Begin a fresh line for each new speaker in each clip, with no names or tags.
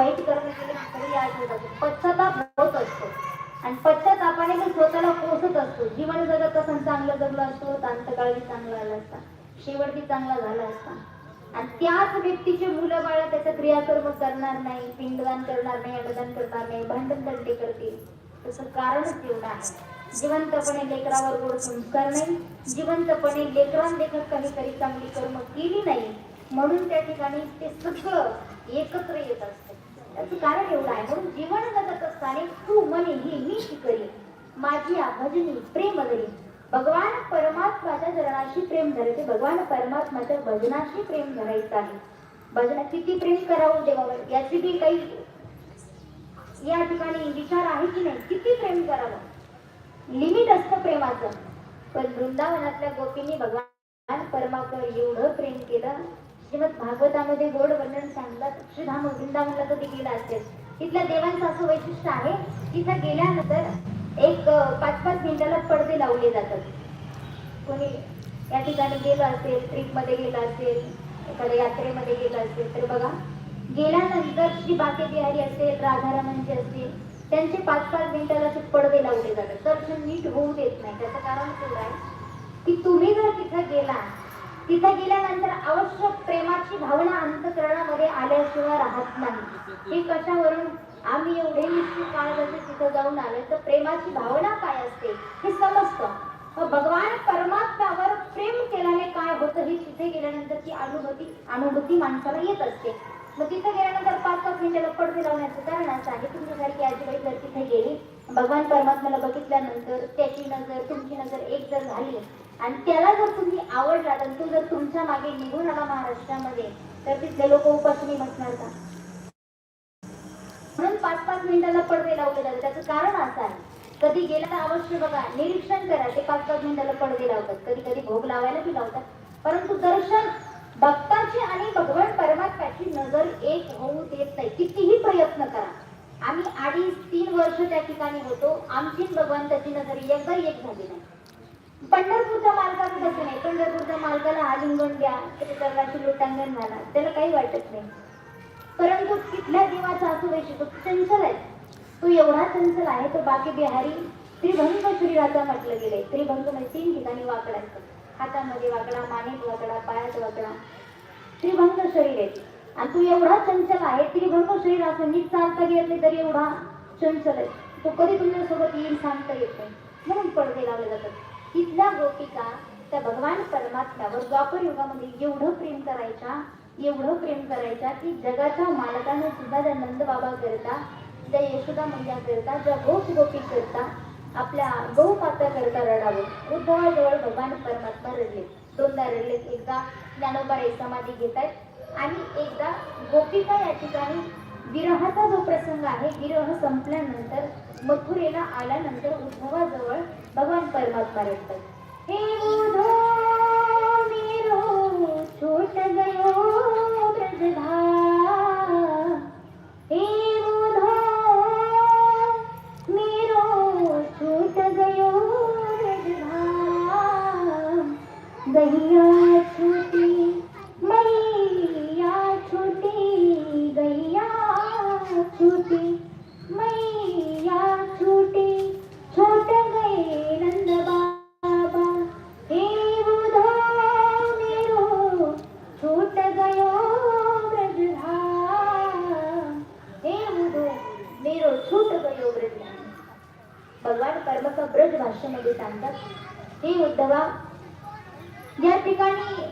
वाईट कर्म केले तरी आठवत पश्चाताप होत असतो. आणि पश्चातापाने मी स्वतःला पोसत असतो. जीवन जगत असं चांगलं जगलं असतो अंतकाळी चांगला आला असता. शेवटी चांगला झाला असता. आणि त्याच व्यक्तीचे मुलं बाळ त्याचा क्रियाकर्म करणार नाही पिंडदान करणार नाही अन्नदान करणार नाही भांडण तंटे करतील. तसं कारणच एवढं आहे. जिवंतपणे लेकरावर गोड संस्कार नाही. जिवंतपणे लेकरां देखत काहीतरी चांगली कर्म केली नाही. म्हणून त्या ठिकाणी ते सगळं एकत्र येत असतं त्याचं कारण एवढं आहे. म्हणून जीवन जगत असताना तू म्हणे ही मी शिकरी माझी भजनी प्रेम धरी भगवान परमात्माच्या चरणाशी प्रेम धरायचे भगवान परमात्माच्या भजनाशी प्रेम धरायचं आहे. भजन किती प्रेम करावं देवावर? याची बी काही या ठिकाणी विचार आहे की नाही? किती प्रेम करावं? लिमिट असतं प्रेमाचं. पण वृंदावनातल्या गोपींनी भगवान परमात्मा एवढं प्रेम केलं. श्रीमद भागवतामध्ये गोड वर्णन सांगतात श्रीधाम वृंदावनला कधी गेला असेल. तिथल्या देवांचं असं वैशिष्ट्य आहे तिथं गेल्यानंतर एक पाच पाच मिनिटाला पडदे लावले जातात. कोणी या ठिकाणी गेलं असेल ट्रिपमध्ये गेलं असेल एखाद्या यात्रेमध्ये गेलं असेल तर बघा गेल्यानंतर श्री बाके बिहारी असेल राधारामांचे असतील त्यांचे पाच पाच मिनिटाला असे पडदे लावले जातात. दर्शन नीट होऊ देत नाही. त्याचं कारण केलं आहे की तुम्ही जर तिथं गेला तिथं गेल्यानंतर आवश्यक प्रेमाची भावना अंतकरणामध्ये आल्याशिवाय राहत नाही. हे कशावरून? आम्ही एवढे निश्चित काळाचे तिथं जाऊन आलो तर प्रेमाची भावना काय असते? हे समजतं. मग भगवान परमात्म्यावर प्रेम केल्याने काय होतं हे तिथे गेल्यानंतर ती अनुभूती अनुभूती माणसाला येत असते. मग तिथे गेल्यानंतर पाच पाच मिनिटाला पडदे लावण्याचं कारण असं आहे तुमच्यासारखी आजीबाई जर तिथे गेली भगवान परमात्म्याला बघितल्यानंतर त्याची नजर तुमची नजर एक जर झाली आणि त्याला जर तुम्ही आवडला तर तो जर तुमच्या मागे निघून आला महाराष्ट्रामध्ये तर तिथले लोक उपासनी बसणार का? म्हणून पाच पाच मिनिटाला पडदे लावले जातात. त्याचं कारण असं आहे. कधी गेला तर अवश्य बघा निरीक्षण करा. ते पाच पाच मिनिटाला पडदे लावतात. कधी कधी भोग लावायला बी लावतात. परंतु दर्शन भक्ताची आणि भगवान परमात्म्याची नजर एक होऊ देत नाही. कितीही प्रयत्न करा. आम्ही अडीच तीन वर्ष त्या ठिकाणी होतो. आमची भगवंताची नजर एकदा एक झाली नाही. पंढरपूरच्या मालकाचं तसं नाही. पंढरपूरच्या मालकाला आलिंगन द्या त्याच्या लोटांगण घाला त्याला काही वाटत नाही. परंतु तिथल्या देवाचा असू तो चंचल आहे. तो एवढा चंचल आहे तो बाकी बिहारी त्रिभंग शरीराचा म्हटलं गेलंय. त्रिभंग म्हणजे तीन ठिकाणी वाकडा हातामध्ये वाकडा मानेत वाकडा पायात वाकडा. त्रिभंग शरीर आहे आणि तू एवढा चंचल आहे त्रिभंग शरीर असं नीट चालता येत नाही तरी एवढा चंचल आहे. तो कधी तुमच्यासोबत येईल सांगता येत नाही. म्हणून पडदे लावले जातात. तिथल्या गोपिका त्या भगवान परमात्म्यावर द्वापर युगामध्ये एवढं प्रेम करायच्या एवढं प्रेम करायच्या की जगाच्या मालकाने सुद्धा त्या नंद बाबा करता त्या यशोदा मैया करता ज्या गोप गोपी करता आपल्या गौ माता करता रडावं. उद्धवाजवळ भगवान परमात्मा रडले. दोनदा रडले. एकदा ज्ञानोबाई समाधी घेत आहेत आणि एकदा गोपिका या ठिकाणी विरहाचा जो प्रसंग आहे विरह संपल्यानंतर मथुरेला आल्यानंतर उद्धवाजवळ भगवान परमात्मा रडतात. हे ठिकाणी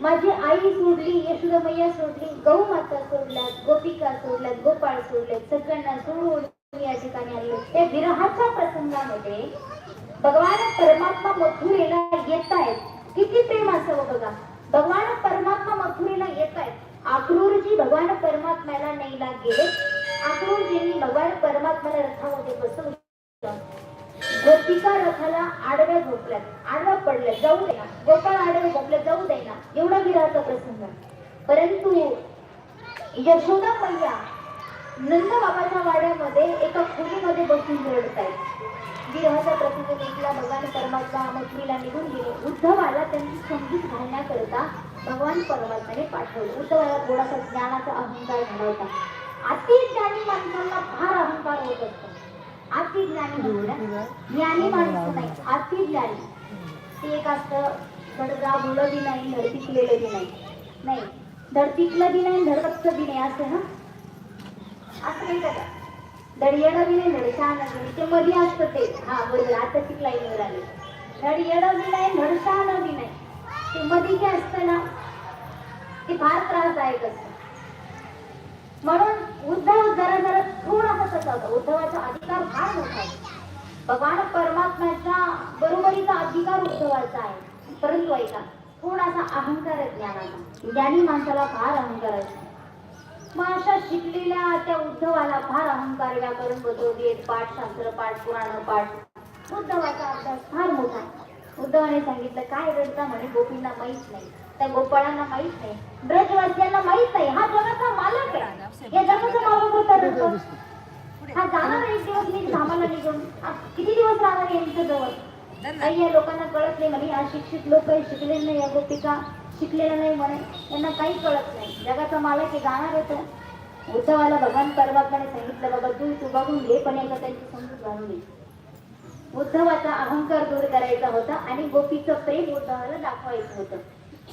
माझी आई सोडली यशोदमय्या मैया सोडली गौ माता सोडल्यात गोपिका सोडल्यात गोपाळ सोडल्यात सगळ्यांना सोडून या ठिकाणी आले. त्या विरहाच्या प्रसंगामध्ये भगवान परमात्मा मथुरेला येत आहेत किती प्रेम असावं बघा. भगवान परमात्मा मथुरेला येत आहेत आक्रूरजी भगवान परमात्म्याला नेला गेले आक्रूरजींनी भगवान परमात्म्याला रथामध्ये बसवले. गोपिका रथाला आडव्या झोपल्यात आडव्या पडल्या जाऊ देना गोपाळ आडवे झोपल्यात जाऊ देना एवढा विराचा प्रसंग आहे. परंतु यशोदा मैया नंद बाबाच्या वाड्यामध्ये एका खोलीमध्ये बसून रडत आहेत विरहाचा प्रसंग देखील भगवान परमात्मा मथुरीला निघून गेले. उद्धवाला त्यांची समजूत घालण्याकरता भगवान परमात्माने पाठवले. उद्धवाला थोडासा ज्ञानाचा अहंकार झाला होता अति होत असतं. अति ज्ञानी ज्ञानी माणसं नाही अति ज्ञानी ते एक असतं धड गाभलं बी नाही धड पिकलेलं बी नाही. नाही धड पिकलं बी नाही धड कच्चं बी नाही असं ना? असं नाही का धड येणं बी नाही धड शहाणं बी नाही. ते मध्ये असतं ते. हा बरोबर आता ती लाईनवर आली धड येणं बी नाही धड शहाणं बी नाही. ते मध्ये जे असतं ना ते फार त्रासदायक असतं. म्हणून उद्धव जरा जरा थोडासा तसा होता. उद्धवाचा अधिकार फार मोठा भगवान परमात्म्याच्या बरोबरीचा अधिकार उद्धवाचा आहे. परंतु ऐका थोडासा अहंकार आहे ज्ञानाचा. ज्ञानी माणसाला फार अहंकार असतो मग अशा शिकलेल्या त्या उद्धवाला फार अहंकार व्याकरण बदलवेत पाठ शास्त्र पाठ पुराण पाठ. उद्धवाचा अभ्यास फार मोठा आहे. उद्धवाने सांगितलं काय रडता म्हणे? गोपींना माहीत नाही. त्या गोपाळांना माहीत नाही. ब्रजवासियांना माहीत नाही. हा जगाचा मालक आहे. या जगाचा मालक होता. हा जाणार एक दिवस. मी धामाला निघून. किती दिवस राहणार यांच्या जवळ? काही या लोकांना कळत नाही म्हणे. अशिक्षित लोक आहे, शिकलेले नाही या गोपिका शिकलेल्या नाही म्हणे. यांना काही कळत नाही. जगाचा मालक हे जाणार होतं उद्धवाला भगवान परमात्माने सांगितलं बाबा तू तू बघून घे पण एकदा त्यांची समजूत घालून घे. उद्धवाचा अहंकार दूर करायचा होता आणि गोपीचं प्रेम उद्धवाला दाखवायचं होतं.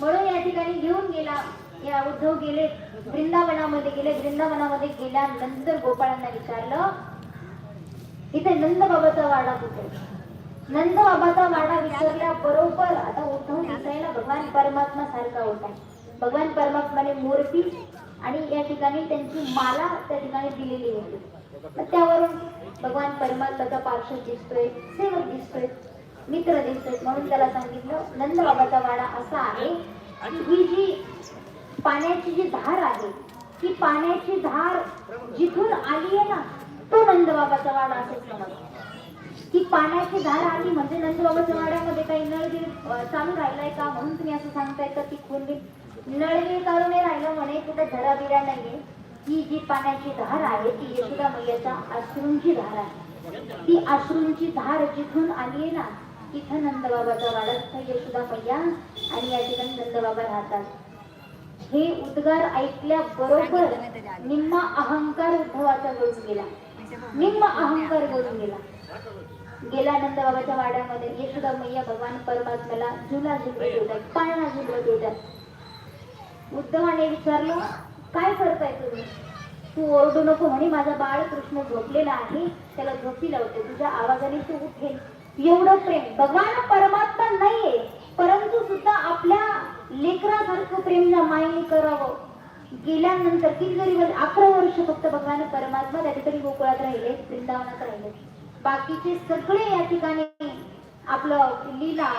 म्हणून या ठिकाणी घेऊन गेला. या उद्धव गेले वृंदावनामध्ये गेले. वृंदावनामध्ये गेल्यानंतर गोपाळांना विचारलं इथे नंद बाबाचा वाडा कुठे? नंद बाबाचा वाडा विसरल्या बरोबर आता उद्धव दिसायला भगवान परमात्मा सारखा होता भगवान परमात्माने मूर्ती आणि या ठिकाणी त्यांची माला त्या ठिकाणी दिलेली होती. त्यावरून भगवान परमात्माचा पार्श्व दिसतोय सेवक दिसतोय. मित्र दिसतोय म्हणून त्याला सांगितलं नंद बाबाचा वाडा असा आहे की ही जी पाण्याची जी धार आहे ती पाण्याची धार जिथून आली आहे ना तो नंद बाबाचा वाडा असे समज की पाण्याची धार आली म्हणजे नंदबाबाच्या वाड्यामध्ये काही नळगिरी चालू राहिलाय का म्हणून तुम्ही असं सांगताय का ती खोली नळगिरी चालू नाही राहिलं म्हणे कुठे धराबिरा नाहीये. ही जी पाण्याची धार आहे ती यशोदा मैयाच्या अश्रूंची धार आहे. ती अश्रूंची धार जिथून आली आहे ना तिथं नंदबाबाचा वाडा यशोदा मैया आणि या ठिकाणी नंदबाबा राहतात. हे उद्गार ऐकल्या बरोबर निम्मा अहंकार उद्धवाचा गळून गेला. निम्म अहंकार गळून गेला. गेला नंदबाबाच्या वाड्यामध्ये. यशोदा मैया भगवान परमात्म्याला झुला झुलवत होत्या पाळणा झुलवत होत्या. उद्धवाने विचारलं काय करताय तुम्ही? तू ओरडू नको म्हणे माझा बाळ कृष्ण झोपलेला आहे त्याला झोपी लावते. तुझ्या आवाजाने तू उठेल. एवढं प्रेम. भगवान परमात्मा नाहीये परंतु सुद्धा आपल्या लेकरासारखं प्रेम ज्या मायेने करावं. गेल्यानंतर किती जरी अकरा वर्ष फक्त भगवान परमात्मा त्या ठिकाणी गोकुळात राहिले वृंदावनात राहिले. बाकीचे सगळे या ठिकाणी आपलं लीला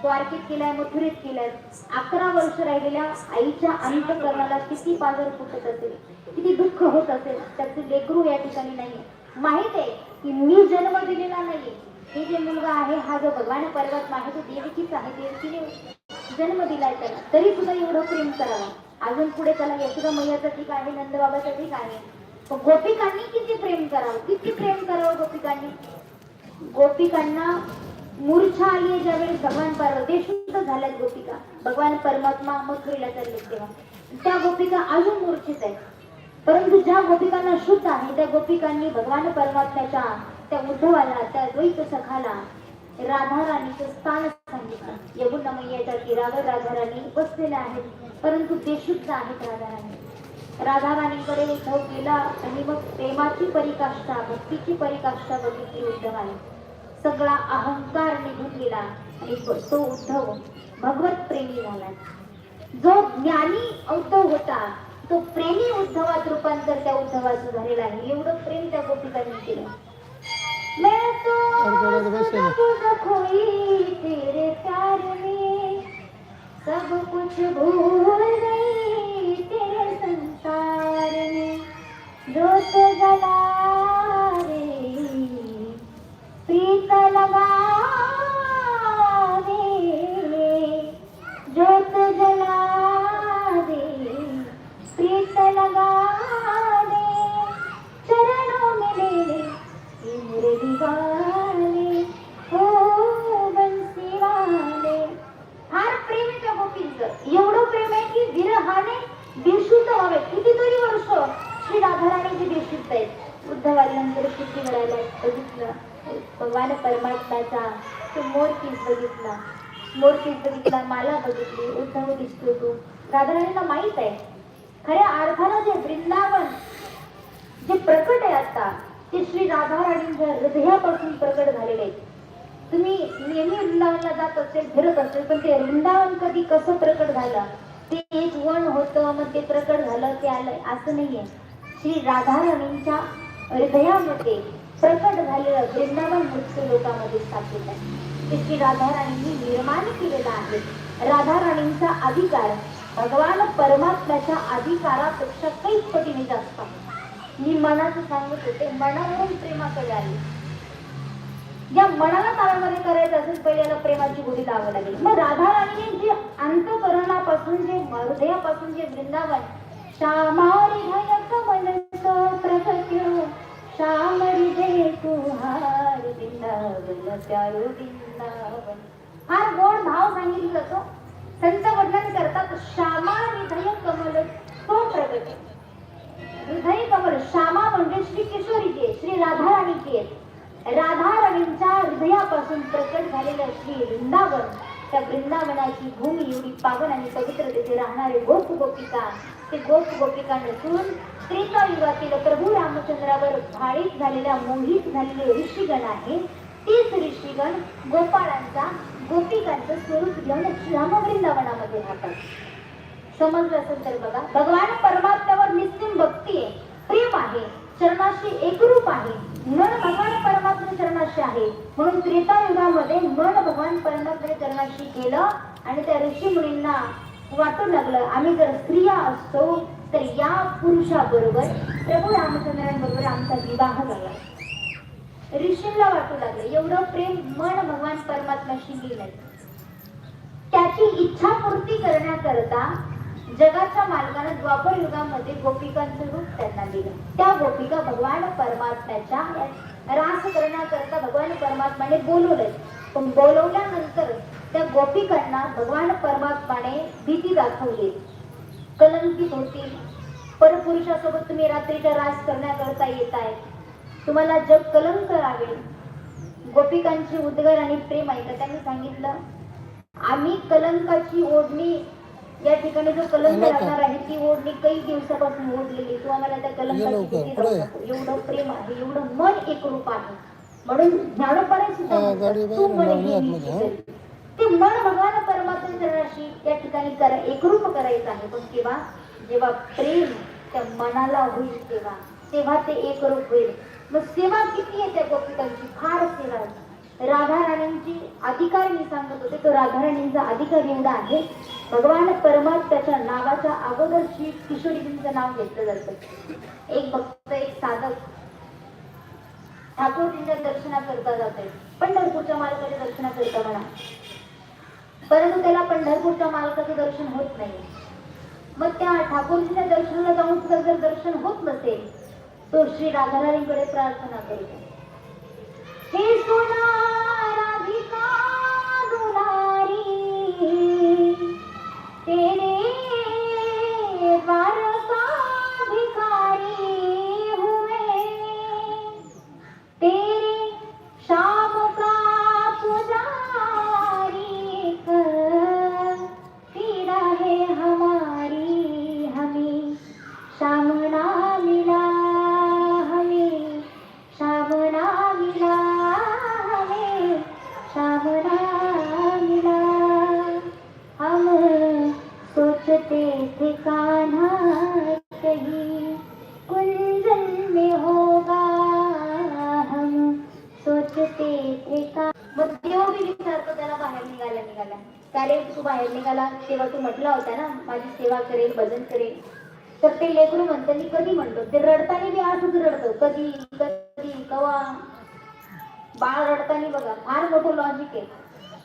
द्वारकेत केलाय मथुरेत केलाय. अकरा वर्ष राहिलेल्या आईच्या अंतकरणाला किती पाजर फुटत असेल किती दुःख होत असेल त्याचे लेकरू या ठिकाणी नाही माहीत आहे की मी जन्म दिलेला नाहीये. हे जे मुलगा आहे हा जो भगवान परमात्मा आहे तो देवकीच आहे देवकीने जन्म दिलाय त्याला. तरी सुद्धा एवढं प्रेम करावं. अजून पुढे त्याला यशोदा मैयाचं ठीक आहे नंदबाबाचं ठीक आहे. पण गोपिकांनी किती प्रेम करावं? किती प्रेम करावं गोपिकांनी? गोपिकांना मूर्छा आली आहे ज्यावेळेस भगवान पार्वती बेशुद्ध झाल्यात गोपिका. भगवान परमात्मा मथुरीला चालले तेव्हा. त्या गोपिका अजून मूर्छित आहेत. परंतु ज्या गोपिकांना शुद्ध आहे त्या गोपिकांनी भगवान परमात्म्याच्या त्या उद्धवाला त्या द्वैत सखाला राधा राणीचं स्थान सांगितलं. यमुना मैयाच्या तीरावर राधा राणी बसलेल्या आहेत. परंतु बेशुद्ध आहेत राधा राणी. राधा राणीकडे उद्धव गेला आणि मग प्रेमाची परिकाष्ठा भक्तीची परिकाष्ठा बघितली उद्धवाने. सगळा अहंकार निघून गेला आणि तो उद्धव भगवत प्रेमी झाला. जो ज्ञानी उद्धव होता तो प्रेमी उद्धवात रूपांतर त्या उद्धवाचं झालेला आहे. एवढं प्रेम त्या गोपिकांनी केलं. मैं तो खोई तेरे प्यार में। सब कुछ भूल गई तेरे संसार में। जोत जला रे प्रीत लगा दे जोत जला विरहाने बेशुद्ध व्हावे. कितीतरी वर्ष श्री राधाराणी जी बेशुद्ध आहेत. उद्धव आल्यानंतर किती वेळाला बघितलं? भगवान परमात्म्याचा तो मोर बघितला. मोर बघितला माला बघितली उद्धव दिसतो तो. राधाराणीला माहीत आहे. खऱ्या अर्थानं जे वृंदावन जे प्रकट आहे आता ते श्री राधाराणींच्या हृदयापासून प्रकट झालेले आहेत तुम्ही नेहमी वृंदावनला जात असेल फिरत असेल पण ते वृंदावन कधी कसं प्रकट झालं? ते एक वन होतं मग ते प्रकट झालं ते आलं. असं नाहीये. श्री राधाराणींच्या हृदयामध्ये प्रकट झालेलं वृंदावन मृत्यू लोकांमध्ये स्थापित आहे. ते श्री राधाराणींनी निर्माण केलेलं आहे. राधाराणींचा अधिकार भगवान परमात्म्याच्या अधिकारापेक्षा कैक पटीने जास्त आहे. मी मनाचं सांगत होते मनावरून प्रेमाकडे आली. या मनाला तारामध्ये करायचं असेल पहिले याला प्रेमाची बोली लावावी लागेल. मग राधा राणीने जे अंतकरणापासून जे हृदयापासून जे वृंदावन श्यामारी हृदय कमल प्रगट्यो हो. श्यामरी हृदय तुहार वृंदावन प्यारो वृंदावन हा गोड भाव सांगितला जातो संत वर्णन करतात श्यामा हृदय कमल तो प्रगट. हृदय कमल श्यामा म्हणजे श्री किशोरीची आहे, श्री राधाराणीची. आहे राधाराणींच्या हृदयापासून प्रकट झालेलं श्री वृंदावन त्या वृंदावनाची भूमी एवढी पावन आणि पवित्र तिथे राहणारे गोप गोपिका ते गोप गोपिका नसून त्रेता युगातील प्रभू रामचंद्रावर भाळीत झालेल्या मोहित झालेले ऋषीगण आहे. तेच ऋषीगण गोपाळांचा गोपिकांचं स्वरूप घेऊन श्राम वृंदावनामध्ये राहतात. समजलं असेल तर बघा. भगवान परमात्म्यावर निस्तीम भक्ती आहे. प्रेम आहे. चरणाशी एकरूप आहे. मन भगवान परमात्मा चरणाशी आहे. म्हणून त्रेता युगामध्ये मन भगवान परमात्मा चरणाशी गेलं आणि त्या ऋषी मुलींना वाटू लागलं आम्ही जर स्त्रिया असतो तर या पुरुषाबरोबर प्रभू रामचंद्रांबरोबर आमचा विवाह झाला. ऋषींना वाटू लागलं एवढं प्रेम मन भगवान परमात्माशी गेलं त्याची इच्छा पूर्ती करण्याकरता जगाच्या मार्गाने द्वापर युगामध्ये गोपिकांचं रूप त्यांना दिलं. त्या गोपिका भगवान परमात्म्याच्या रास करण्याकरता भगवान परमात्माने बोलवले पण बोलवल्यानंतर त्या गोपिकांना भगवान परमात्माने भीती दाखवली. कलंकित होती परपुरुषासोबत तुम्ही रात्रीचा रास करण्याकरता येत आहे तुम्हाला जग कलंक करावे गोपिकांची उद्गार आणि प्रेम ऐका त्यांनी सांगितलं आम्ही कलंकाची ओढणी या ठिकाणी जो कलंक
आला का?
लागणार आहे ती ओढणी काही दिवसापासून ओढलेली. तू आम्हाला त्या कलंकाची. एवढं प्रेम आहे एवढं मन एकरूप आहे. म्हणून ज्ञानोपाने सुद्धा तू कर. ते मन भगवान परमात्मा चरणाशी या ठिकाणी करा एकरूप करायचं आहे. पण केव्हा जेव्हा प्रेम त्या मनाला होईल तेव्हा तेव्हा ते एकरूप होईल. मग सेवा किती आहे त्या गोपिकांची? फार सेवा आहे. राधा राणींची अधिकार मी सांगत होते. तो राधा राणींचा अधिकार एवढा आहे. भगवान परमात्म्याच्या नावाच्या अगोदर श्री किशोरीजींचं नाव घेतलं जातं. एक भक्त एक साधक ठाकूरजींच्या दर्शनाकरता जाते. पंढरपूरच्या मालकाच्या दर्शनाकरता म्हणा. परंतु त्याला पंढरपूरच्या मालकाचं दर्शन होत नाही. मग त्या ठाकूरजीच्या दर्शनाला जाऊन सुद्धा जर दर्शन होत नसेल तो श्री राधाराणींकडे प्रार्थना करतो हे सोना तेव्हा तू म्हटला होता ना माझी सेवा करेल भजन करेल तर ते लेकरू म्हणतं मी कधी म्हणतो? ते रडताना बी असंच रडतो. कधी कधी कवा? बाळ रडताना बघा फार मोठं लॉजिक आहे.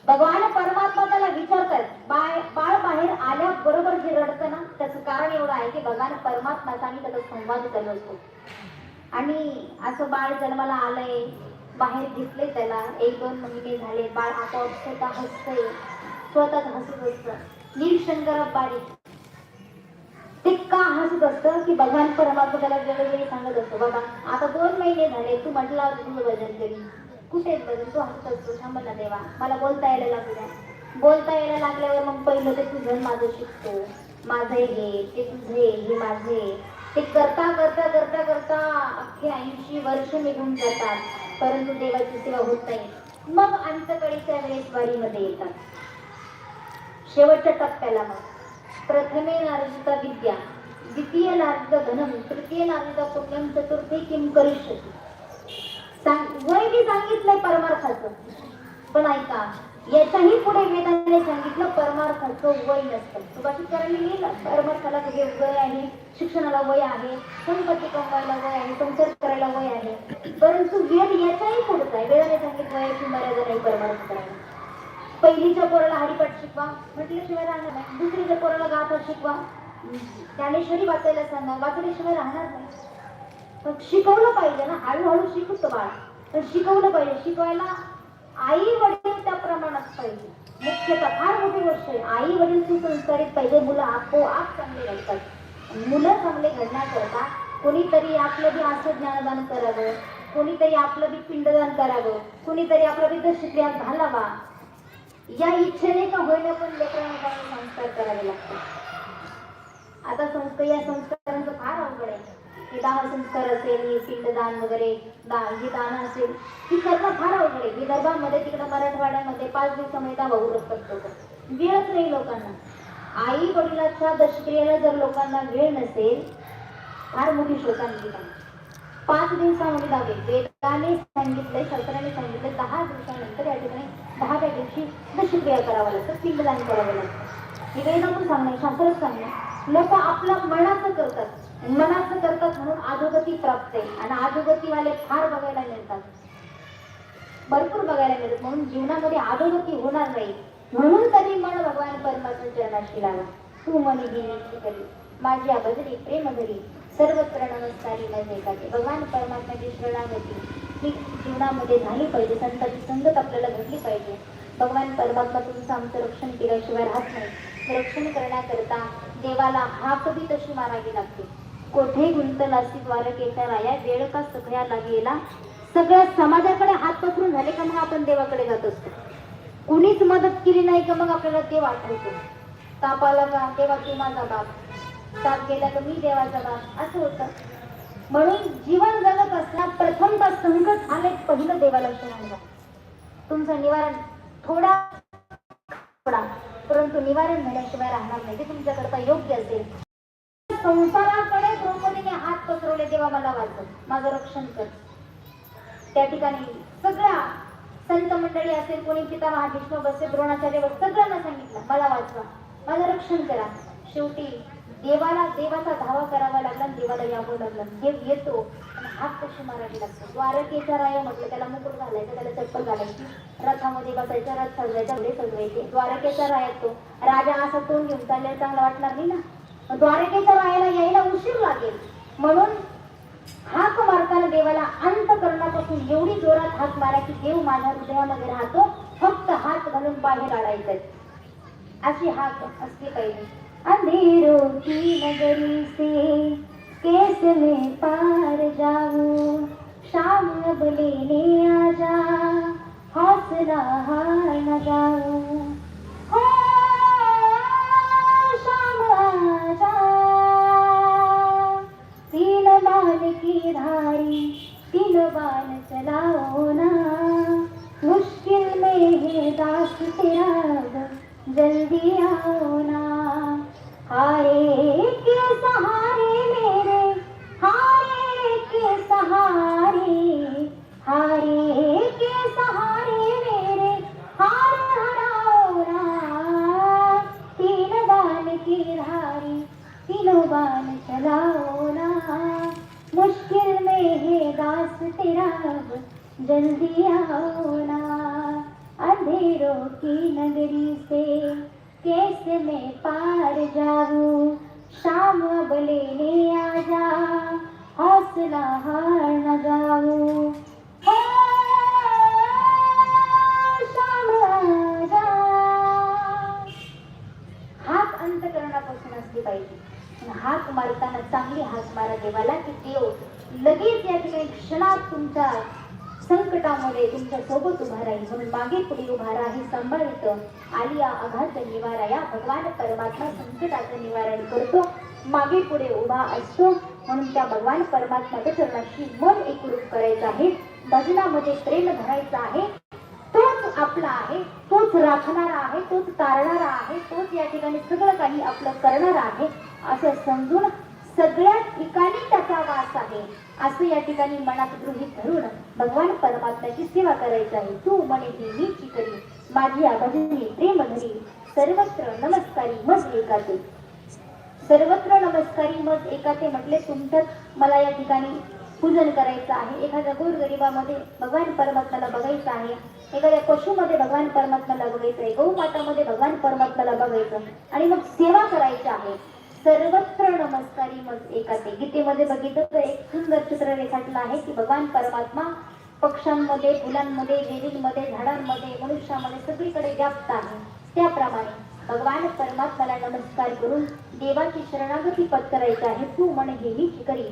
भगवान परमात्मा त्याला विचारतात बाळ बाळ बाहेर आल्याबरोबर जे रडतं ना त्याचं कारण एवढं आहे की भगवान परमात्माचा आणि त्याचा संवाद चालू असतो. आणि असं बाळ जन्माला आलंय बाहेर घेतले त्याला. एक दोन महिने झाले बाळ आपोआप स्वतः हसतंय. स्वतःच हसत असतं. निरीक्षण करत ते का हसत असतं की भगवान परमात्मा त्याला वेळोवेळी सांगत असतो बाबा आता दोन महिने झाले तू म्हटला होता तुझं भजन करी कुठे भजन? तू हसत असतो थांब ना देवा मला बोलता यायला लागू द्या. बोलता यायला लागल्यावर मग पहिलं ते तुझं माझं शिकतो. माझं हे ते तुझे हे माझे. ते करता करता करता करता अख्खे ऐंशी वर्ष निघून जातात. परंतु देवाची सेवा होत नाही. मग अंतकडीच्या वेळेस वारीमध्ये येतात. शेवटच्या टप्प्याला मग प्रथमे नारदिता विद्या द्वितीय नारद धनम तृतीय नारदिता पुण्यम चतुर्थी किम करिष्यती सांग वय मी सांगितलंय परमार्थाचं. पण ऐका याच्याही पुढे वेदाने सांगितलं परमार्थाचं वय नसतं. सुभाषितकरांनी लिहिलं परमार्थाला तुझे वय आहे शिक्षणाला वय आहे संपत्ती कमवायला वय आहे संसार करायला वय आहे. परंतु वेद याच्याही पुढचा आहे. वेदाने सांगितलं वयाची मर्यादा नाही परमार्थ करायला पहिलीच्या पोराला हरिपाठ शिकवा. म्हटल्याशिवाय राहणार नाही. दुसरीच्या पोराला गाता शिकवा ज्ञानेश्वरी वाचायला सांगा वाचल्याशिवाय राहणार नाही. पण शिकवलं पाहिजे ना. हळूहळू शिकतो बाळ. पण शिकवलं पाहिजे. शिकवायला आई वडील त्या प्रमाणात पाहिजे. मुख्यतः फार मोठी गोष्ट आहे. आई वडील सुसंस्कारित पाहिजे. मुलं आपोआप चांगले घडतात. मुलं चांगले घडण्याकरता कोणीतरी आपलं बी असं ज्ञानदान करावं. कोणीतरी आपलं बी पिंडदान करावं. कोणीतरी आपलं बी दशक्रियात घालावा. या इच्छेने का होईना पण लेकरांना संस्कार करावे लागतात. आता संस्कार या संस्कारांचं फार अवघड आहे. की दाह संस्कार असेल हे पिंडदान वगैरे दा हे दान असेल ती करणं फार अवघड आहे. विदर्भामध्ये तिकडं मराठवाड्यामध्ये पाच दिवसामध्ये दावा उरत लोक. वेळच नाही लोकांना. आई वडिलाच्या दशक्रियेला जर लोकांना वेळ नसेल फार मोठी शोकांती पाच दिवसामध्ये दावे वेदाने सांगितलंय शास्त्राने सांगितलं दहा दिवसानंतर या ठिकाणी दहाव्या दिवशी दशक्रिया करावं लागतं पिंडदान करावं लागतं. हे वेदातून सांगणं शास्त्रच सांगणं लोक आपलं मनाचं करतात. मनाचं करतात म्हणून अधोगती प्राप्त आहे. आणि अधोगतीवाले फार बघायला मिळतात. भरपूर बघायला मिळतात. म्हणून जीवनामध्ये अधोगती होणार नाही. म्हणून तरी मन भगवान परमात्मा चरणाशी लावा. तू मनी गेली करी. माझी अभजरी प्रेम घरी सर्वत्र नमस्कारी नजरे का भगवान परमात्म्याची शरणागती. ही जीवनामध्ये झाली पाहिजे संतांची संगत आपल्याला घडली पाहिजे. भगवान परमात्मा तुमचं आमचं रक्षण केल्याशिवाय राहत नाही. रक्षण करण्याकरता देवाला हाक बी तशी मारावी लागते. कोठे गुंतल असी येता राया वेळ का सगळ्या लागेला सगळ्या समाजाकडे हात पसरून झाले का मग आपण देवाकडे जात असतो? कुणीच मदत केली नाही का मग आपल्याला देव आठवतो? तापाला का देवा तू माझा बाप? ताप गेला तर मी देवाचा बाप? असं होतं. म्हणून जीवन जगत असताना प्रथम संकट आले पहिलं देवाला विचारायला तुमचं निवारण थोडा थोडा परंतु निवारण झाल्याशिवाय राहणार नाही. ते तुमच्याकरता योग्य असेल. संसाराकडे द्रौपदीने हात पसरवले तेव्हा मला वाचव माझं रक्षण कर. त्या ठिकाणी सगळ्या संत मंडळी असेल कोणी पिता महाभीष्म बसे द्रोणाचार्य सगळ्यांना सांगितलं मला वाचवा माझं रक्षण करा. शेवटी देवाला देवाचा धावा करावा लागला देवाला यावं लागलं. देव येतो आणि हात कशी मारावी लागतो द्वारकेचा राया म्हटलं त्याला मुकुट घालायचं त्याला चप्पल घालायची. रथामध्ये बसायचा रथ सजवायचा घडे सजवायचे. द्वारकेचा राया तो राजा असा तोंड घेऊन चाललेला चांगला वाटणार नाही ना? द्वारकेच्या रायाला यायला उशीर लागेल. म्हणून हाक मारताना देवाला अंतकरणापासून एवढी जोरात हाक मारा की देव माझ्या हृदयामध्ये राहतो फक्त हात घालून बाहेर काढायचे अशी हाक असली पाहिजे. अंधेरों की नगरी से कैसे मैं पार जाऊं। शाम अब लेने आजा हौसला हार न जाऊं। हो, की धारी तीन बाल चलाओ ना। मुश्किल में है दास तेरा जल्दी आओ ना। हारे के सहारे मेरे हारे के सहारे हारे के सहारे मेरे हार हराओ ना तीन बाल की धारी तीनों बाल चलाओ ना मुश्किल में है दास तेरा अब जल्दी आओ ना अंधेरों की नगरी से कैसे मैं पार जाऊं शाम अब लेने आजा हौसला हार न जाऊं हो, हात अंतकरणापासून असली पाहिजे. हाक मारताना चांगली हाक मारा देवाला की देव लगेच या ठिकाणी क्षणात तुमचा संकटामध्ये तुमच्यासोबत उभा राहील म्हणून मागे पुढे उभा राही. सांभाळित आलिया आघात निवारा. या भगवान परमात्मा संकटाचं निवारण करतो. मागे पुढे उभा असतो. म्हणून त्या भगवान परमात्माच्या चरणाशी मन एकरूप करायचं आहे. भजनामध्ये प्रेम धरायचं आहे. तोच आपला आहे. तोच राखणारा आहे. तोच तारणारा आहे. तोच या ठिकाणी सगळं काही आपलं करणारा आहे. असं समजून सगळ्या ठिकाणी त्याचा वास आहे. असं या ठिकाणी मनात गृहीत धरून भगवान परमात्म्याची सेवा करायची आहे. तू म्हणे ती मीची माझी भजनी प्रेमधरी सर्वत्र नमस्कारी मज एकाते सर्वत्र नमस्कारी मग एकाते म्हटले तुमचं मला या ठिकाणी पूजन करायचं आहे. एखाद्या गोरगरिबामध्ये भगवान परमात्म्याला बघायचं आहे. एखाद्या पशुमध्ये भगवान परमात्म्याला बघायचं आहे. गौमातामध्ये भगवान परमात्म्याला बघायचं. आणि मग सेवा करायची आहे. सर्वत्र नमस्कारी मग एकाते गीतेमध्ये बघितलं तर एक सुंदर चित्र रेखाटलं आहे की भगवान परमात्मा पक्ष्यांमध्ये फुलांमध्ये वेलींमध्ये झाडांमध्ये मनुष्यामध्ये सगळीकडे व्याप्त आहे. त्याप्रमाणे भगवान परमात्माला नमस्कार करून देवाची शरणागती पत्करायची आहे. तू म्हणे हे मी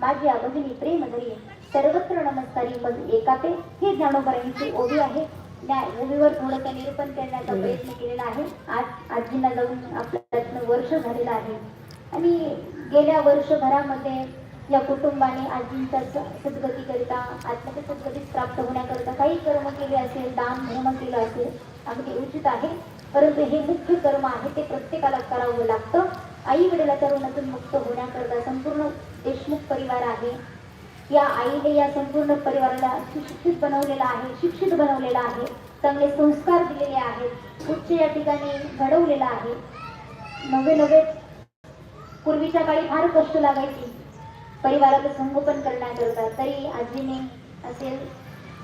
माझी अभजनी प्रेम धरी सर्वत्र नमस्कारी मग एकाते हे ज्ञानोबरांची ओवी आहे. त्या ओवीवर थोडंसं निरूपण करण्याचा प्रयत्न केलेला आहे. आज आजीला जाऊन आपल्यातनं वर्ष झालेलं आहे. आणि गेल्या वर्षभरामध्ये या कुटुंबाने आजींच्या सद्गतीकरिता आत्म्याच्या सद्गतीत प्राप्त होण्याकरिता काही कर्म केले असेल दान धर्म केलं असेल अगदी उचित आहे. परंतु हे मुख्य कर्म आहे ते प्रत्येकाला करावं लागतं. आई वडिलाच्या ऋणातून मुक्त होण्याकरता संपूर्ण देशमुख परिवार आहे. या आईने या संपूर्ण परिवाराला सुशिक्षित बनवलेला आहे शिक्षित बनवलेला आहे चांगले संस्कार दिलेले आहेत उच्च या ठिकाणी घडवलेला आहे. नवे नवे पूर्वीच्या काळी फार कष्ट लागायची. परिवाराचं संगोपन करण्याकरता तरी आजीने असेल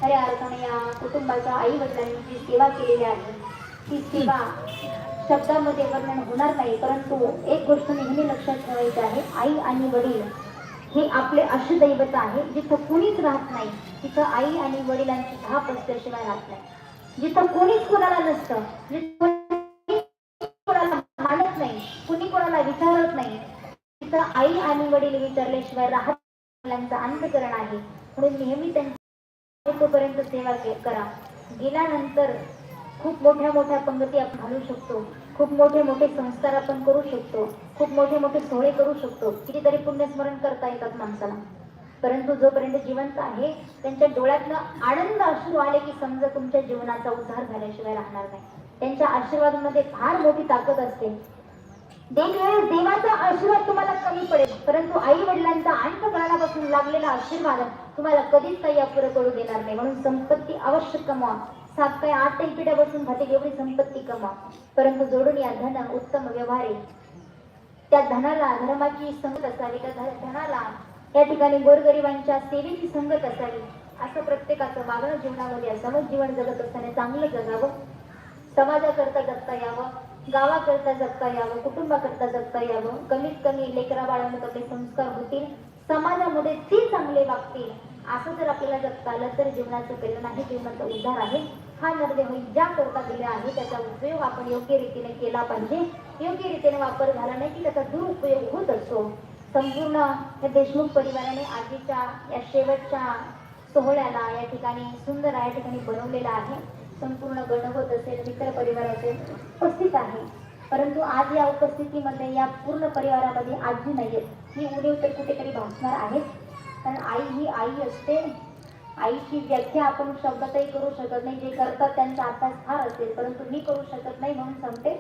खऱ्या अर्थाने या कुटुंबाच्या आई वडिलांनी जी सेवा केलेली आहे ती सेवा शब्दामध्ये वर्णन होणार नाही परंतु एक गोष्ट नेहमी लक्षात ठेवायची आहे आई आणि वडील हे आपले अष्टदैवत आहे जिथं कुणीच राहत नाही तिथं आई आणि वडिलांची धाप असल्याशिवाय राहत नाही. जिथं कोणीच कोणाला नसतं कोणाला मानत नाही कुणी कोणाला विचारत नाही तिथं आई आणि वडील विचारल्याशिवाय राहत मुलांचं अंतकरण आहे. म्हणून नेहमी त्यांच्या तोपर्यंत सेवा करा. गेल्यानंतर खूप मोठ्या मोठ्या पंगती आपण घालू शकतो. खूप मोठे मोठे संस्कार आपण करू शकतो खूप मोठे मोठे सोहळे करू शकतो कितीतरी पुण्यस्मरण करता येतात माणसाला. परंतु जोपर्यंत जिवंत आहे त्यांच्या डोळ्यातनं आनंद अश्रू आले की समजा तुमच्या जीवनाचा उद्धार झाल्याशिवाय राहणार नाही. त्यांच्या आशीर्वादामध्ये फार मोठी ताकद असते. देव देवाचा आशीर्वाद तुम्हाला कमी पडेल. परंतु आई वडिलांचा अंतकरणापासून लागलेला आशीर्वाद तुम्हाला कधीच काही अपुरं करू देणार नाही. म्हणून संपत्ती अवश्य कमवा. सात काय आठ एक पिढ्या बसून खाते एवढी संपत्ती कमा. परंतु जोडून या धन उत्तम व्यवहारे त्या धनाला धर्माची संगत असावी त्या धनाला या ठिकाणी गोरगरिबांच्या सेवेची संगत असावी असं प्रत्येकाचं वागणं जीवनामध्ये असावं जीवन जगत असताना चांगलं जगावं. समाजाकरता जगता यावं गावाकरता जगता यावं कुटुंबाकरता जगता यावं कमीत कमी लेकरा बाळांमध्ये आपले संस्कार होतील समाजामध्ये ते चांगले वागतील असं जर आपल्याला जगता आलं तर जीवनाचं कल्याण आहे जीवनाचा उद्धार आहे. हा नरदेह ज्या करता दिला आहे. त्याचा उपयोग आपण योग्य रीतीने केला पाहिजे. योग्य रीतीने वापर झाला नाही की त्याचा दुरुपयोग होत असतो संपूर्ण या देशमुख परिवाराने आजीच्या या शेवटच्या सोहळ्याला या ठिकाणी सुंदर या ठिकाणी बनवलेला आहे. संपूर्ण गणवत असेल मित्र परिवार असेल उपस्थित आहे. परंतु आज या उपस्थितीमध्ये या पूर्ण परिवारामध्ये आजी नाही आहेत ही उणीव तर कुठेतरी भासणार आहेत. कारण आई ही आई असते. आईची व्याख्या आपण शब्दातही करू शकत नाही जे करतात त्यांचा अभ्यास फार असेल परंतु मी करू शकत नाही म्हणून सांगते.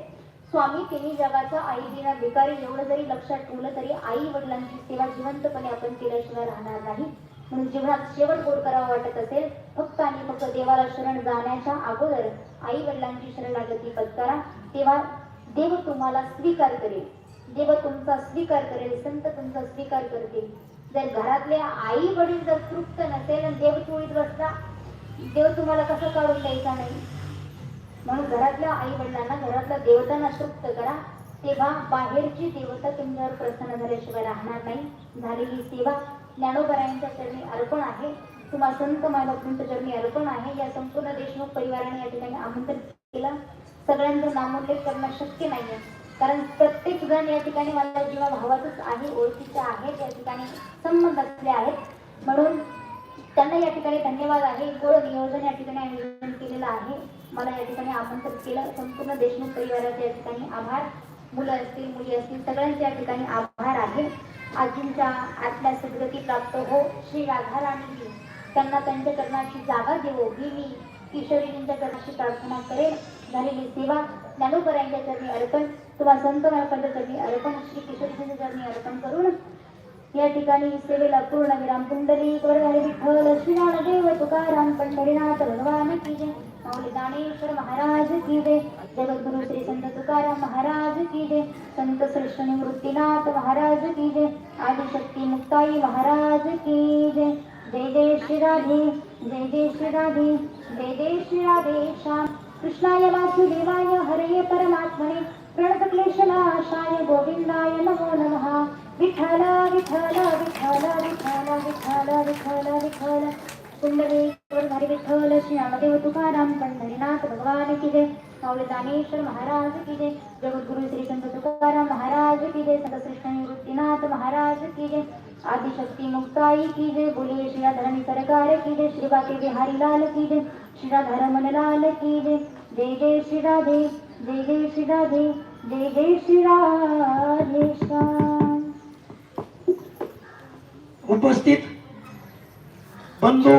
स्वामी तिन्ही जगाचा आई दिना भिकारी एवढं जरी लक्षात ठेवलं तरी आई वडिलांची सेवा जिवंतपणे आपण केल्याशिवाय राहणार नाही. म्हणून जीवनात शेवट गोड करावं वाटत असेल फक्त आणि फक्त देवाला शरण जाण्याच्या अगोदर आई वडिलांची शरणागती पत्करा तेव्हा देव तुम्हाला स्वीकार करेल. देव तुमचा स्वीकार करेल संत तुमचा स्वीकार करतील. जर घरातले आई वडील जर तृप्त नसेल आणि देव चोळीत बसला देव तुम्हाला कसं काढून द्यायचा नाही? म्हणून घरातल्या आई वडिलांना घरातल्या देवतांना तृप्त करा. तेव्हा बाहेरची देवता तुमच्यावर प्रसन्न झाल्याशिवाय राहणार नाही. झालेली सेवा ज्ञानोबरायांच्या चरणी अर्पण आहे. तुम्हा संत मायबापूंच्या चरणी अर्पण आहे. या संपूर्ण देशमुख परिवाराने या ठिकाणी आमंत्रित केलं. सगळ्यांचं नामोल्लेख करणं शक्य नाहीये. कारण प्रत्येक जण या ठिकाणी मला जीवा भावातच आहे ओळखीचे आहेत या ठिकाणी संबंध असले आहेत. म्हणून त्यांना या ठिकाणी धन्यवाद आहे. गोड नियोजन या ठिकाणी आयोजन केलेलं आहे. मला या ठिकाणी आमंत्रित केलं. संपूर्ण देशमुख परिवाराचे या ठिकाणी आभार. मुलं असतील मुली असतील सगळ्यांचे या ठिकाणी आभार आहे. आजींच्या आतल्या सद्गती प्राप्त हो. श्री राधाराणी त्यांना त्यांच्या चरणाची जागा देवो. ही मी किशोरीजींच्या चरणाची प्रार्थना करेल झालेली सेवा ज्ञानोबरायांच्या चरणी अर्पण. किंवा संत मालकांच्या चरणी अर्पण श्री किशोरीजींच्या चरणी अर्पण करून या ठिकाणी सेवेला पूर्ण विराम पुंडली हरी विठ्ठल श्रीराम देव तुकाराम पंढरीनाथ भगवान की जय माऊली दानेश्वर महाराज की जय जगद्गुरु श्री संत तुकाराम महाराज की जय संत श्रेष्ठ निवृत्तीनाथ महाराज की जय आदिशक्ती मुक्ताई महाराज की जय जय जय श्री राधे जय जय श्री राधे जय जय श्री राधे श्याम कृष्णाय वासुदेवाय हरये परमात्मने प्रणतक्लेशनाशाय गोविन्दाय नमो नमः. विठल विठल विठल विठल विठल विठल विठल पुंडलीकर हरी विठ्ठल श्री रामदेव तुकाराम पंढरीनाथ भगवान की जय. माऊली दानेश्वर महाराज की जय. जगद्गुरु श्री संत तुकाराम महाराज की जय. संत श्रेष्ठ निवृत्तीनाथ महाराज की जय. आदिशक्ति मुक्ताई की जय. बोलिए श्री राधारानी सरकार की जय. श्री बाके बिहारी लाल की जय. श्री राधा रमन लाल की जय. जय जय श्री राधे. जय जय श्री राधे. जय जय राधे
उपस्थित बंधू